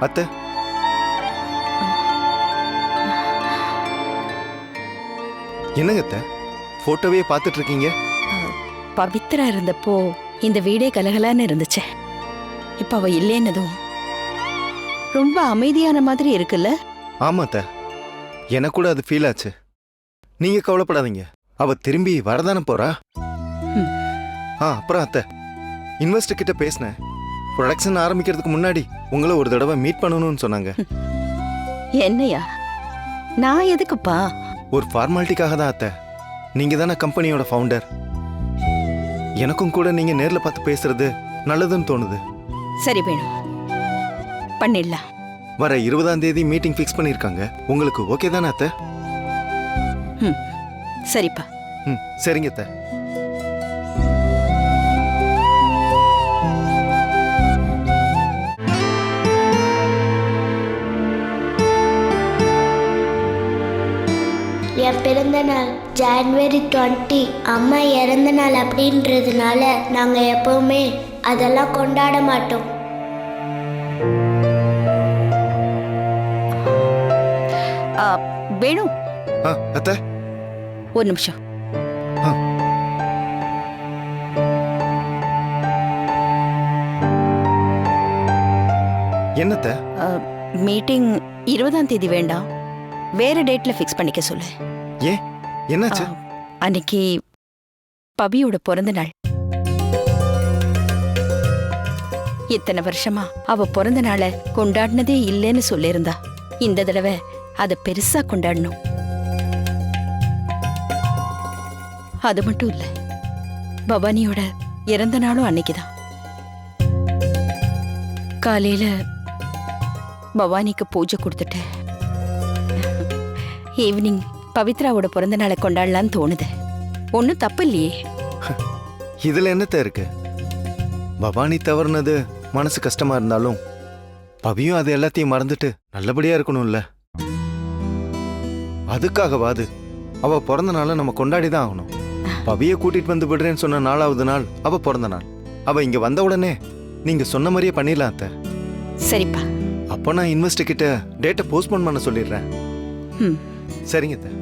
அத்தை. என்னங்க அத்தை? போட்டோவே பார்த்துட்டு இருக்கீங்க பவித்ரா இருந்தப்போ இந்த வீடே கலகலான்னு இருந்துச்சு. இப்ப அவ இல்லைன்னதும் ரொம்ப அமைதியான மாதிரி இருக்குல்ல? ஆமா அத்தை. எனக்கு கூட அது ஃபீல் ஆச்சு. நீங்க கவலைப்படாதீங்க. அவ திரும்பி வரதானே போறா. ஆ அப்புறம் அத்தை. இன்வெஸ்டர் கிட்ட பேசினேன். ப்ரொடக்ஷன் ஆரம்பிக்கிறதுக்கு முன்னாடி உங்களை ஒரு தடவை மீட் பண்ணணும்னு சொன்னாங்க. என்னையா? நான் எதுக்குப்பா? ஒரு ஃபார்மாலிட்டிக்காக தான் அத்தை. நீங்க தானே கம்பெனியோட ஃபவுண்டர் எனக்கும் கூட நீங்க நேர்ல பார்த்து பேசுறது நல்லதுன்னு தோணுது. சரி வேணும் பண்ணிடலாம். வர இருபதாம் தேதி மீட்டிங் ஃபிக்ஸ் பண்ணிருக்காங்க உங்களுக்கு ஓகே தானே அத்தை? ம் சரிப்பா. ம் சரிங்க அத்தை. என் பிறந்த நாள் ஜான்வரி டுவெண்ட்டி அம்மா இறந்த நாள் அப்படின்றதுனால நாங்கள் எப்பவுமே அதெல்லாம் கொண்டாட மாட்டோம். ஆ, வேணு. ஆ அத்தை. ஒரு நிமிஷம். ஆ. என்னத்த? மீட்டிங் இருபதாம் தேதி வேண்டாம். வேற டேட்ல ஃபிக்ஸ் பண்ணிக்க சொல்லு. ஏ என்னாச்சு? அன்னைக்கு பவியோட பிறந்த நாள். இத்தனை வருஷமா அவ பிறந்த நாளை கொண்டாடினதே இல்லைன்னு சொல்லியிருந்தா. இந்த தடவை அதை பெருசா கொண்டாடணும். அது மட்டும் இல்ல பவானியோட இறந்த நாளும் அன்னைக்குதான். காலையில பவானிக்கு பூஜை கொடுத்துட்டேன் ஈவினிங் பவித்ராவோட பிறந்த நாளை கொண்டாடலான்னு தோணுது. ஒன்றும் தப்பு இல்லையே இதுல என்னத்த இருக்கு? பவானி தவறுனது மனசு கஷ்டமா இருந்தாலும் பவியும் அது எல்லாத்தையும் மறந்துட்டு நல்லபடியா இருக்கணும்ல. அதுக்காகவாது அவ பிறந்த நாளை நம்ம கொண்டாடி தான் ஆகணும். பவிய கூட்டிட்டு வந்து விடுறேன்னு சொன்ன நாலாவது நாள் அவ பிறந்த நாள் அவ இங்க வந்த உடனே நீங்க சொன்ன மாதிரியே பண்ணிடலாம் அத்தை. சரிப்பா. அப்போ நான் இன்வெஸ்டர் கிட்ட டேட்டை போஸ்ட்போன் பண்ண சொல்லிடுறேன். சரிங்க அத்தை.